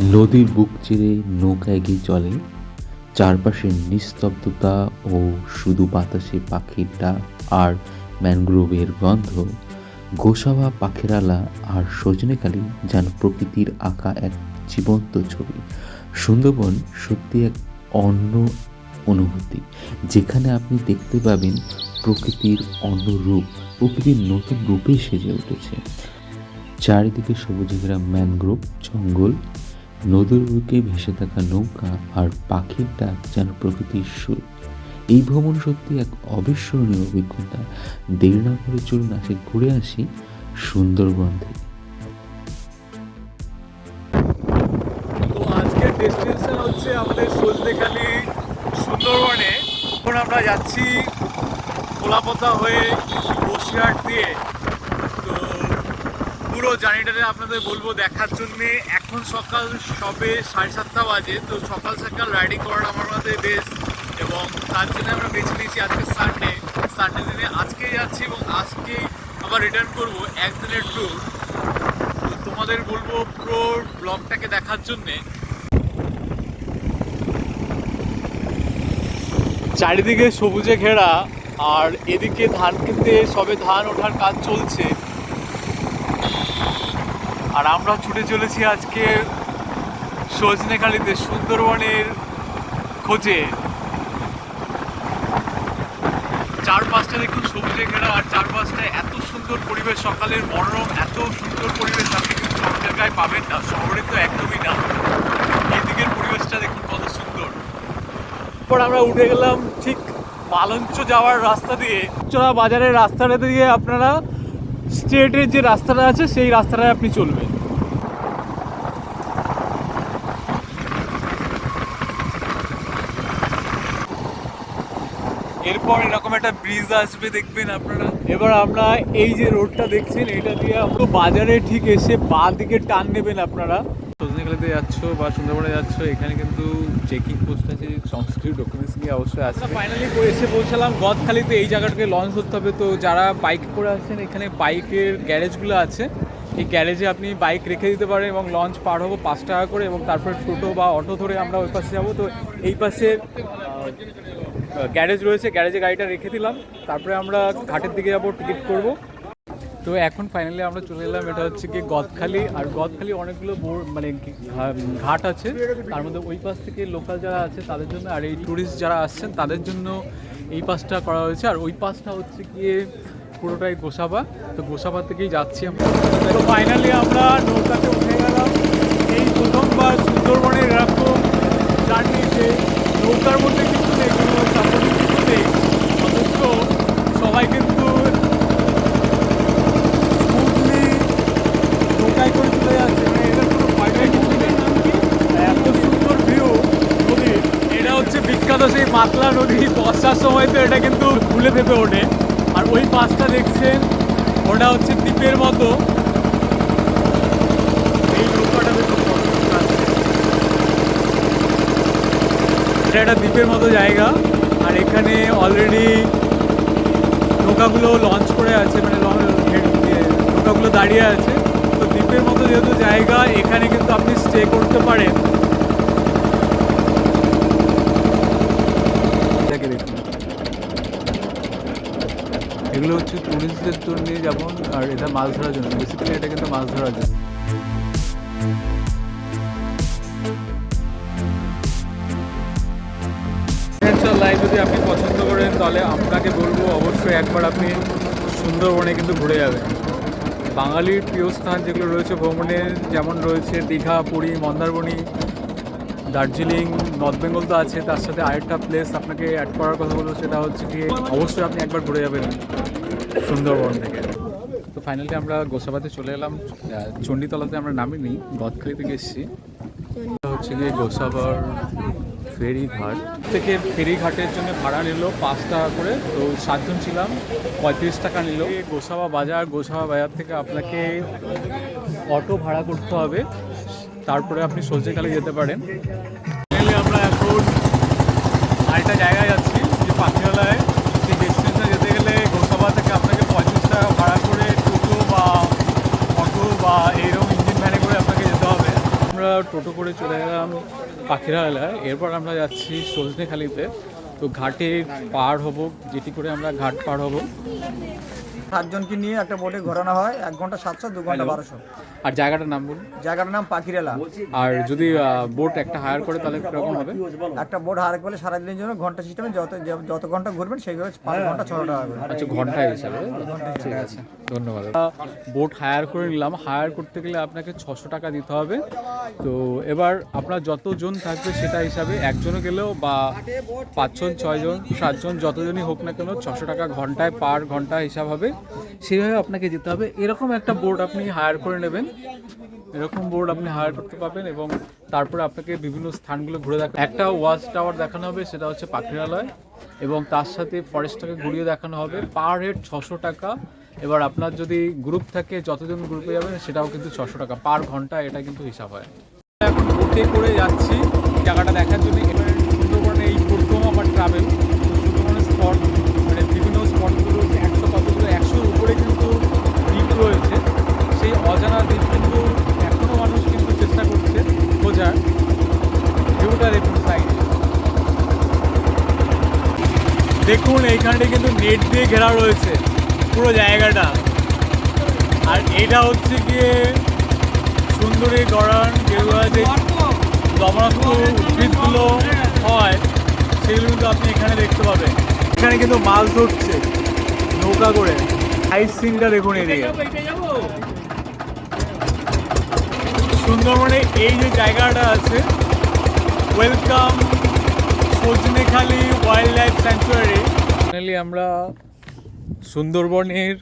নদীর বুক চিরে নৌকা এগিয়ে চলে। চারপাশের নিস্তব্ধতা ও শুধু বাতাসে পাখির ডাক আর ম্যানগ্রোভের গন্ধ, গোসাবা পাখিরালা আর সজনেকালি যেন প্রকৃতির আঁকা এক জীবন্ত ছবি। সুন্দরবন সত্যি এক অন্য অনুভূতি, যেখানে আপনি দেখতে পাবেন প্রকৃতির অন্য রূপ প্রকৃতির নতুন রূপে সেজে উঠেছে। চারিদিকে সবুজে ঘেরা ম্যানগ্রোভ জঙ্গল নদীর বুকে ভেসে থাকা নৌকা আর পাখির ডাক যেন প্রকৃতির সুর। এই ভ্রমণ সত্যি এক অবিস্মরণীয় অভিজ্ঞতা। দেড় না করে চলুন আসে ঘুরে আসি সুন্দরবন থেকে। পুরো জার্নিটাতে আপনাদের বলব দেখার জন্যে। এখন সকাল সবে সাড়ে সাতটা বাজে, তো সকাল সকাল রাইডিং করার আমার মধ্যে বেশ এবং তার জন্য আমরা বেছে নিয়েছি আজকে সানডে সানডে দিনে আজকেই যাচ্ছি এবং আজকেই আবার রিটার্ন করব একদিনের ট্যুর তো তোমাদের বলব পুরো ব্লগটাকে দেখার জন্যে। চারিদিকে সবুজে ঘেরা, আর এদিকে ধান খেতে সবে ধান ওঠার কাজ চলছে। আর আমরা ছুটে চলেছি আজকে সজনেখালিতে সুন্দরবনের খোঁজে। চার পাঁচটা দেখুন সবুজে ঘেরা আর চার পাঁচটায় এত সুন্দর পরিবেশ, সকালের মনোরম এত সুন্দর পরিবেশ, আপনি কিন্তু সব জায়গায় পাবেন না, শহরে তো একদমই না। এদিকের পরিবেশটা দেখুন কত সুন্দর। তারপর আমরা উঠে গেলাম ঠিক মালঞ্চ যাওয়ার রাস্তা দিয়ে। চড়া বাজারের রাস্তাটা দিয়ে আপনারা স্টেটের যে রাস্তাটা আছে সেই রাস্তাটায় আপনি চলবেন। এরপর এরকম একটা ব্রিজ আসবে দেখবেন আপনারা। এবার আমরা এই যে রোডটা দেখছেন এটা দিয়ে আমরা বাজারে ঠিক এসে বা দিকে টান নেবেন আপনারা। সজনেখালিতে যাচ্ছ বা সুন্দরবনে যাচ্ছ এখানে কিন্তু চেকিং পোস্ট আছে সংস্কৃত ডকুমেন্টস নিয়ে অবশ্যই আছে ফাইনালি এসে পৌঁছালাম গদখালিতে এই জায়গাটাকে লঞ্চ করতে হবে। তো যারা বাইক করে আসছেন এখানে বাইকের গ্যারেজগুলো আছে। এই গ্যারেজে আপনি বাইক রেখে দিতে পারেন এবং লঞ্চ পার হব পাঁচ টাকা করে এবং তারপরে টোটো বা অটো ধরে আমরা ওই পাশে যাব। তো এই পাশে গ্যারেজ রয়েছে গ্যারেজে গাড়িটা রেখে দিলাম। তারপরে আমরা ঘাটের দিকে যাব টিকিট করব। তো এখন ফাইনালি আমরা চলে এলাম, এটা হচ্ছে কি গদখালি। আর গদখালি অনেকগুলো মানে ঘাট আছে। তার মধ্যে ওই পাশ থেকে লোকাল যারা আছে, তাদের জন্য আর এই ট্যুরিস্ট যারা আসছেন, তাদের জন্য এই পাশটা করা হয়েছে। আর ওই পাশটা হচ্ছে গিয়ে পুরোটাই গোসাবা। তো গোসাবা থেকেই যাচ্ছি আমরা। তো ফাইনালি আমরা নৌকাতে উঠে গেলাম। এই প্রথমবার সুন্দরবনের এরকম জার্নিতে নৌকার মধ্যে কিছু নেই, কোনো সাপোর্টিং কিছু নেই। অথচ সবাই কিন্তু স্মুথলি নৌকায় করে চলে যাচ্ছে মানে এটার কোনো ভয়টাই কিছু নেই এত সুন্দর ভিউ নদীর এটা হচ্ছে বিখ্যাত সেই মাতলা নদী বর্ষার সময় তো এটা কিন্তু ভুলে ভেবে ওঠে। আর ওই পাশটা দেখছেন, ওটা হচ্ছে দ্বীপের মতো। এটা একটা দ্বীপের মতো জায়গা। আর এখানে অলরেডি নৌকাগুলো লঞ্চ করে আছে মানে নৌকাগুলো দাঁড়িয়ে আছে। তো দ্বীপের মতো যেহেতু জায়গা, এখানে কিন্তু আপনি স্টে করতে পারেন এটাকে দেখুন এগুলো হচ্ছে টুরিস্টদের জন্য যেমন আর এটা মাছ ধরার জন্য। বেসিক্যালি এটা কিন্তু মাছ ধরার জন্য। লাইফ যদি আপনি পছন্দ করেন, তাহলে আপনাকে বলব অবশ্যই একবার আপনি সুন্দরবনে কিন্তু ঘুরে যাবেন। বাঙালির প্রিয় স্থান যেগুলো রয়েছে ভ্রমণের যেমন রয়েছে দীঘা, পুরী, মন্দারমণি, দার্জিলিং, নর্থ বেঙ্গল তো আছে, তার সাথে আরেকটা প্লেস আপনাকে অ্যাড করার কথা বলব, সেটা হচ্ছে কি অবশ্যই আপনি একবার ঘুরে যাবেন। সুন্দরবন থেকে। তো ফাইনালি আমরা গোসাবাতে চলে এলাম। চণ্ডীতলাতে আমরা নামিনি গদখালি থেকে এসেছি। হচ্ছে গিয়ে গোসাবার ফেরি ঘাট থেকে ফেরি ঘাটের জন্য ভাড়া নিল পাঁচ টাকা করে। তো সাতজন ছিলাম পঁয়ত্রিশ টাকা নিল। গোসাবা বাজার গোসাবা বাজার থেকে আপনাকে অটো ভাড়া করতে হবে। তারপরে আপনি সজনেখালি যেতে পারেন। আমরা এখন আরেকটা জায়গায় যাচ্ছি যে পাখিরালয় সেই ডেস্টিনেশনে যেতে গেলে গোসাবা থেকে আপনাকে পঁয়ত্রিশ টাকা ভাড়া করে টোটো করে চলে গেলাম পাখিরা পাখিরালয় এরপর আমরা যাচ্ছি সজনেখালিতে। তো ঘাটে পার হব, যেটি করে আমরা ঘাট পার হব। সাতজনকে নিয়ে একটা বোটে ঘোরানো হয় এক ঘণ্টা সাতশো দু ঘণ্টা বারোশো। আর জায়গাটার নাম বলুন? জায়গাটার নাম পাখিরেলা। আর যদি বোট একটা হায়ার করে তাহলে কীরকম হবে? একটা বোট হায়ার করলে সারাদিনের জন্য ঘণ্টা সিস্টেমে যত যত ঘণ্টা ঘুরবেন সেইভাবে পাঁচ ঘণ্টা টাকা করে আচ্ছা ঘণ্টা হিসাবে ঠিক আছে ধন্যবাদ। বোট হায়ার করে নিলাম। হায়ার করতে গেলে আপনাকে ছশো টাকা দিতে হবে। তো এবার আপনার যতজন থাকবে সেটা হিসাবে একজনও গেলেও বা পাঁচজন ছয়জন সাতজন যতজনই হোক না কেন ছশো টাকা ঘন্টায় পার ঘণ্টা হিসাব হবে। সেইভাবে আপনাকে যেতে হবে। এরকম একটা বোর্ড আপনি হায়ার করে নেবেন। এরকম বোর্ড আপনি হায়ার করতে পারবেন এবং তারপরে আপনাকে বিভিন্ন স্থানগুলো ঘুরে দেখা একটা ওয়াচ টাওয়ার দেখানো হবে, সেটা হচ্ছে পাখিরালয় এবং তার সাথে ফরেস্টটাকে ঘুরিয়ে দেখানো হবে। পার হেড ছশো টাকা। এবার আপনার যদি গ্রুপ থাকে, যতজন গ্রুপে যাবেন, সেটাও কিন্তু ছশো টাকা। পার ঘণ্টা এটা কিন্তু হিসাব হয়। এখন করে যাচ্ছি। জায়গাটা দেখার জন্য এবারে সুন্দরবনে এই প্রথম আমার ট্রাভেল সুন্দরবনের স্পট মানে বিভিন্ন স্পটগুলো একশো কতগুলো একশোর উপরে কিন্তু দ্বীপ রয়েছে সেই অজানা দ্বীপ কিন্তু এখনও মানুষ কিন্তু চেষ্টা করছে খোঁজার ভিউটা দেখুন সাইডে দেখুন এইখানটা কিন্তু নেট দিয়ে ঘেরা রয়েছে পুরো জায়গাটা। আর এটা হচ্ছে গিয়ে সুন্দরী গড়ান যেগুলো যে লবণাক্ত উদ্ভিদগুলো হয় সেগুলো কিন্তু আপনি এখানে দেখতে পাবেন। এখানে কিন্তু মাছ ধরছে নৌকা করে। আইস সিনটা দেখুন এদিকে। সুন্দরবনে এই যে জায়গাটা আছে welcome Sajnekhali wild life sanctuary finally আমরা সুন্দরবনের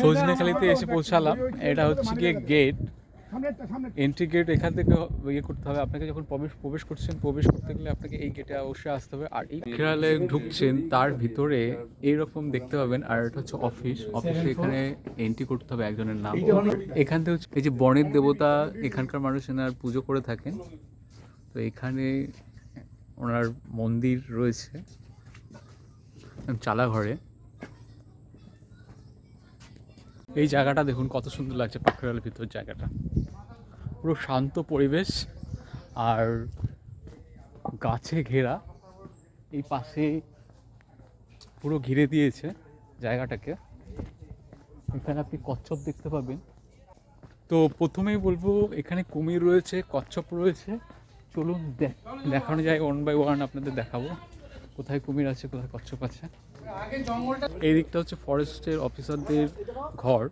সজনেখালিতে এসে পৌঁছালাম। এটা হচ্ছে গিয়ে গেট এন্ট্রি গেট এখান থেকে ইয়ে করতে হবে। আপনাকে যখন প্রবেশ প্রবেশ করছেন, প্রবেশ করতে গেলে আপনাকে এই গেটে অবশ্যই আসতে হবে। আর এই খেয়ালে ঢুকছেন, তার ভিতরে এইরকম দেখতে পাবেন। আর এটা হচ্ছে অফিস অফিসে এখানে এন্ট্রি করতে হবে একজনের নাম। এখান থেকে হচ্ছে, এই যে বনের দেবতা, এখানকার মানুষ এনার পুজো করে থাকেন। তো এখানে ওনার মন্দির রয়েছে, চালাঘরে। এই জায়গাটা দেখুন, কত সুন্দর লাগছে পাখিরালের ভিতর জায়গাটা। পুরো শান্ত পরিবেশ আর গাছে ঘেরা। এই পাশে পুরো ঘিরে দিয়েছে জায়গাটাকে। এখানে আপনি কচ্ছপ দেখতে পাবেন। তো প্রথমেই বলব, এখানে কুমির রয়েছে, কচ্ছপ রয়েছে। চলুন দেখ- দেখানো যায় ওয়ান বাই ওয়ান আপনাদের দেখাবো। কোথায় কুমির আছে, কোথায় কচ্ছপ আছে। এই দিকটা হচ্ছে ফরেস্টের অফিসারদের ঘর।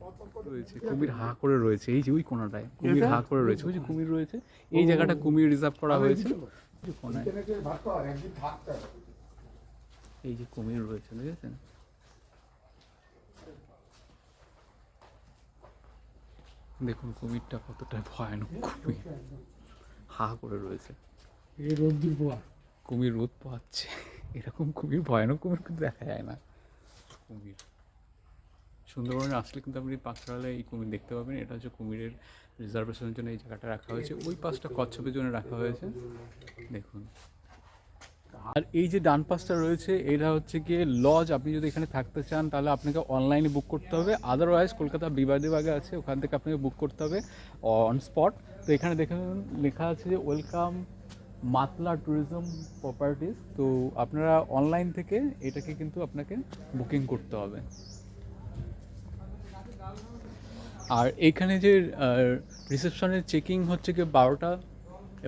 রয়েছে, কুমির হা করে রয়েছে। এই যে ওই কোনাটায় কুমির হা করে রয়েছে। ওই যে কুমির রয়েছে, এই জায়গাটা কুমির রিজার্ভ করা হয়েছে। এই যে কুমির রয়েছে, দেখেছেন? দেখুন কুমিরটা কতটা ভয়ানক কুমির। হা করে রয়েছে। কুমির রোদ পোয়াচ্ছে এরকম কুমির ভয়ানক কুমির কিন্তু দেখা যায় না। কুমির। সুন্দরবনে আসলে কিন্তু আপনি পাঁচড়ালে এই কুমির দেখতে পাবেন। এটা হচ্ছে কুমিরের রিজার্ভেশনের জন্য এই জায়গাটা রাখা হয়েছে। ওই পাঁচটা কচ্ছপের জন্য রাখা হয়েছে। দেখুন। আর এই যে ডান পাশটা রয়েছে এটা হচ্ছে গিয়ে লজ আপনি যদি এখানে থাকতে চান তাহলে আপনাকে অনলাইনে বুক করতে হবে। আদারওয়াইজ কলকাতা বিবাদীবাগে আছে, ওখান থেকে আপনাকে বুক করতে হবে অন স্পট তো এখানে দেখুন লেখা আছে যে ওয়েলকাম মাতলা ট্যুরিজম প্রপার্টিস তো আপনারা অনলাইন থেকে এটাকে কিন্তু আপনাকে বুকিং করতে হবে। আর এইখানে যে রিসেপশনের চেকিং হচ্ছে কি বারোটা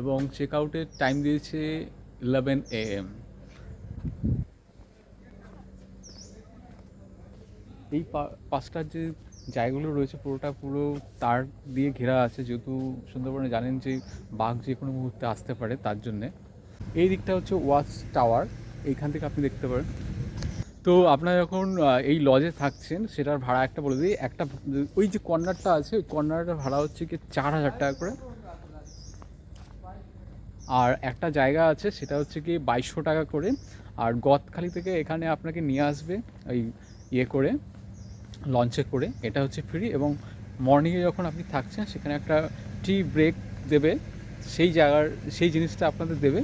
এবং চেক আউটের টাইম দিয়েছে ইলেভেন এ এম এই পাঁচটার যে জায়গাগুলো রয়েছে পুরোটা পুরো তার দিয়ে ঘেরা আছে, যেহেতু সুন্দরবনে জানেন যে বাঘ যে কোনো মুহূর্তে আসতে পারে তার জন্যে। এই দিকটা হচ্ছে ওয়াচ টাওয়ার, এইখান থেকে আপনি দেখতে পারেন। তো আপনারা যখন এই লজে থাকছেন, সেটার ভাড়া একটা বলে দিই, একটা, ওই যে কর্নারটা আছে, ওই কর্নারটার ভাড়া হচ্ছে কি চার হাজার টাকা করে। আর একটা জায়গা আছে, সেটা হচ্ছে কি বাইশশো টাকা করে। আর গদখালি থেকে এখানে আপনাকে নিয়ে আসবে ওই ইয়ে করে লঞ্চে করে। এটা হচ্ছে ফ্রি এবং মর্নিংয়ে যখন আপনি থাকছেন, সেখানে একটা টি ব্রেক দেবে। সেই জায়গার, সেই জিনিসটা আপনাদের দেবে।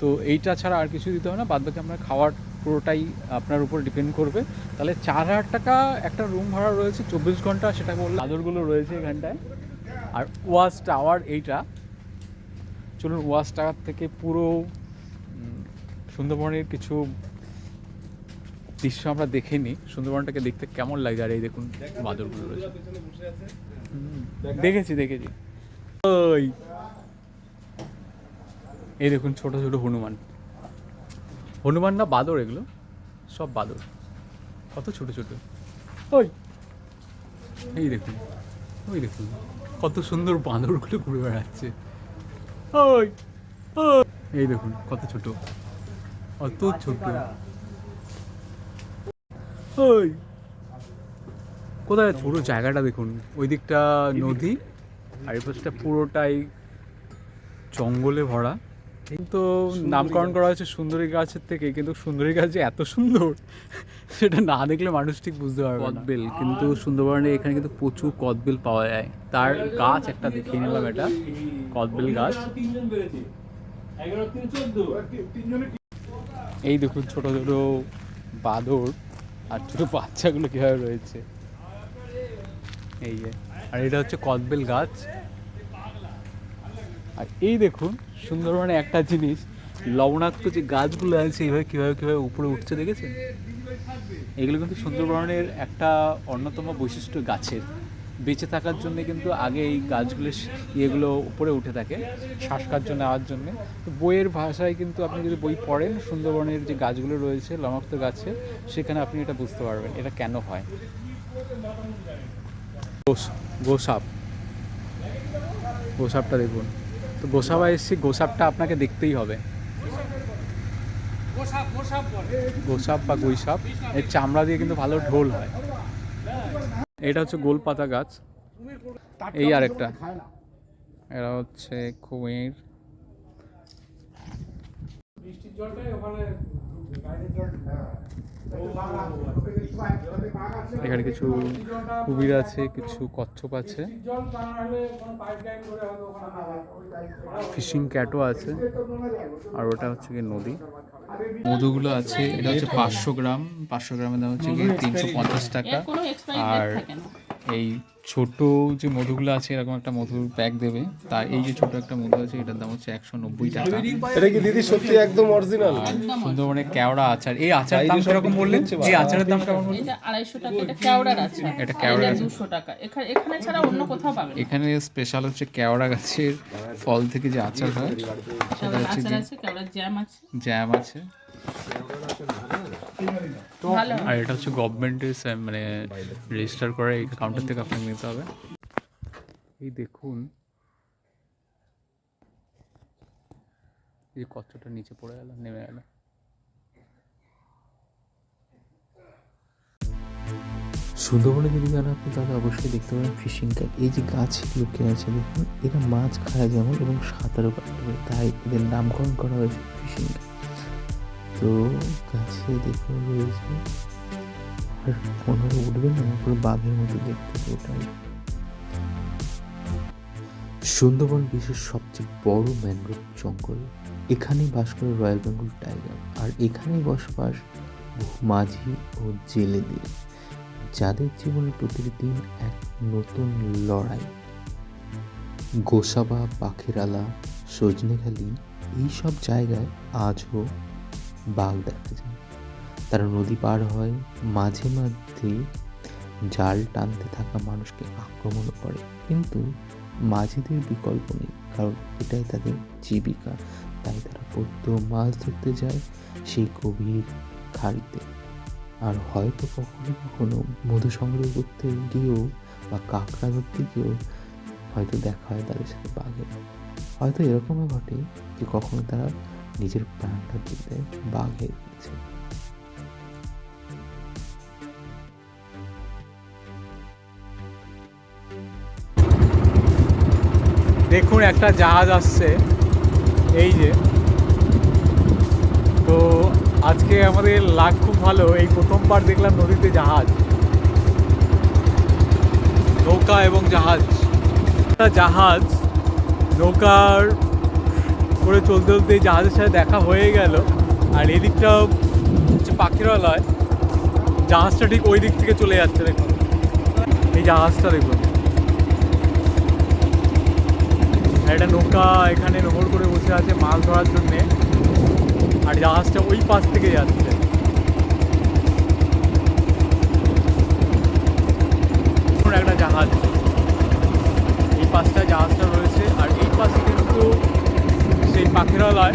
তো এইটা ছাড়া আর কিছু দিতে হবে না বাদ বাকি আপনার খাওয়ার পুরোটাই আপনার উপর ডিপেন্ড করবে। তাহলে চার হাজার টাকা একটা রুম ভাড়া রয়েছে, চব্বিশ ঘণ্টা, সেটা বললে আদরগুলো রয়েছে এখানটায়। আর ওয়াচ টাওয়ার এইটা। চলুন টাওয়ার থেকে পুরো সুন্দরবনের কিছু দৃশ্য আমরা দেখে নিই। সুন্দরবনটাকে দেখতে কেমন লাগে আর এই দেখুন বাদরগুলো রয়েছে। দেখেছি দেখেছি। ওই। এই দেখুন ছোট ছোট হনুমান। হনুমান না বাদর এগুলো? সব বাদর। কত ছোট ছোট। ওই। এই দেখুন, ওই দেখুন। কত সুন্দর বাঁদরগুলো ঘুরে বেড়াচ্ছে। ওই। এই দেখুন কত ছোট। অত ছোট। ওই। কোথায়? পুরো জায়গাটা দেখুন। ওই দিকটা নদী আর এই পাশটা পুরোটাই জঙ্গলে ভরা। কিন্তু নামকরণ করা হয়েছে সুন্দরী গাছের থেকে কিন্তু সুন্দরী গাছ যে এত সুন্দর সেটা না দেখলে মানুষ ঠিক বুঝতে পারবে কদবেল কিন্তু সুন্দরবনে এখানে কিন্তু প্রচুর কদবেল পাওয়া যায়। তার গাছ একটা দেখিয়ে নিলাম এটা কদবেল গাছ। এই দেখুন ছোট ছোট বাদর আর ছোট বাচ্চাগুলো কীভাবে রয়েছে। এই যে আর এটা হচ্ছে কদবেল গাছ। আর এই দেখুন সুন্দরবনে একটা জিনিস, লবণাক্ত যে গাছগুলো আছে, এইভাবে কীভাবে কীভাবে উপরে উঠছে দেখেছেন? এগুলো কিন্তু সুন্দরবনের একটা অন্যতম বৈশিষ্ট্য গাছের। বেঁচে থাকার জন্য কিন্তু আগে এই গাছগুলো, ইয়েগুলো উপরে উঠে থাকে শ্বাসকার্য নেওয়ার জন্য। তো বইয়ের ভাষায় কিন্তু আপনি যদি বই পড়েন, সুন্দরবনের যে গাছগুলো রয়েছে, লবণাক্ত গাছে, সেখানে আপনি এটা বুঝতে পারবেন, এটা কেন হয়। গোস- গোসাপ। গোসাপটা দেখুন। তো গোসাবা এসছি, গোসাপটা আপনাকে দেখতেই হবে। গোসাপ বা গুইসাপ, এর চামড়া দিয়ে কিন্তু ভালো ঢোল হয়। এটা হচ্ছে গোলপাতা গাছ। এই আর একটা এরা হচ্ছে কুমির। এখানে কিছু কুমির আছে কিছু কচ্ছপ আছে। ফিশিং ক্যাটও আছে আর ওটা হচ্ছে কি নদী। মধুগুলো আছে এটা হচ্ছে পাঁচশো গ্রাম পাঁচশো গ্রামের দাম হচ্ছে কি তিনশো পঞ্চাশ টাকা। আর এই ছোট যে মধুগুলো আছে এরকম একটা মধুর প্যাক দেবে। তার এই যে ছোট একটা মধু আছে এটার দাম হচ্ছে একশো নব্বই টাকা। এটা কি দিদি সত্যি একদম অরিজিনাল সুন্দরবনে কেওড়া আচার। এই আচার দাম কীরকম বললেন? এই আচারের দাম কেমন বললেন? এটা আড়াইশো টাকা এটা কেওড়ার আছে এটা কেওড়ার আছে। দুশো টাকা। এখানে এখানে ছাড়া অন্য কোথাও পাবেন এখানে স্পেশাল হচ্ছে কেওড়া গাছের ফল থেকে যে আচার হয় সেটা হচ্ছে আচার আছে কেওড়ার জ্যাম আছে। জ্যাম আছে। আর এটা হচ্ছে গভর্নমেন্টের মানে রেজিস্টার করা এই কাউন্টার থেকে আপনাকে নিতে হবে। এই দেখুন। এই কচ্ছটা নিচে পড়ে গেল নেমে গেল। সুন্দরবনে যদি যান আপনি তাহলে অবশ্যই দেখতে পাবেন ফিশিং ক্যাট এই যে গাছ লুকিয়ে আছে দেখুন এরা মাছ খায় যেমন এবং সাঁতারও কাটতে পারে। তাই এদের নামকরণ করা হয়েছে ফিশিং ক্যাট তো গাছে দেখুন রয়েছে কোনোভাবে উঠবে না, পুরো বাঘের মতো দেখতে ওটাই। সুন্দরবন বিশ্বের সবচেয়ে বড় ম্যানগ্রোভ জঙ্গল। এখানেই বাস করে রয়্যাল বেঙ্গল টাইগার। আর এখানেই বসবাস বহু মাঝি ও জেলেদের, যাদের জীবনে প্রতিদিন এক নতুন লড়াই। গোসাবা পাখিরালা সজনেখালি এইসব জায়গায় আজও বাঘ দেখা যায় তারা নদী পার হয় মাঝে মাঝে জাল টানতে থাকা মানুষকে আক্রমণ করে। কিন্তু মাঝিদের বিকল্প নেই, কারণ এটাই তাদের জীবিকা। তাই তারা প্রত্যহ মাছ ধরতে যায় সেই গভীর খাড়িতে আর হয়তো কখনো কখনো মধু সংগ্রহ করতে গিয়েও বা কাঁকড়া ধরতে গিয়েও হয়তো দেখা হয় তাদের সাথে বাঘের। হয়তো এরকমও ঘটে যে কখনো তারা নিজের প্রাণটা দিতে বাঘের কাছে দেখুন, একটা জাহাজ আসছে। এই যে। তো আজকে আমাদের লাখ খুব ভালো। এই প্রথমবার দেখলাম নদীতে জাহাজ। নৌকা এবং জাহাজ। জাহাজ নৌকার করে চলতে চলতে জাহাজের সাথে দেখা হয়ে গেল। আর এদিকটা হচ্ছে পাখিরালয়। জাহাজটা ঠিক ওই দিক থেকে চলে যাচ্ছে দেখুন। এই জাহাজটা দেখুন। একটা নৌকা এখানে নোঙর করে বসে আছে মাছ ধরার জন্যে। আর জাহাজটা ওই পাশ থেকে যাচ্ছে। একটা জাহাজ। এই পাশটা জাহাজটা রয়েছে। আর এই পাশে কিন্তু পাখিরালয়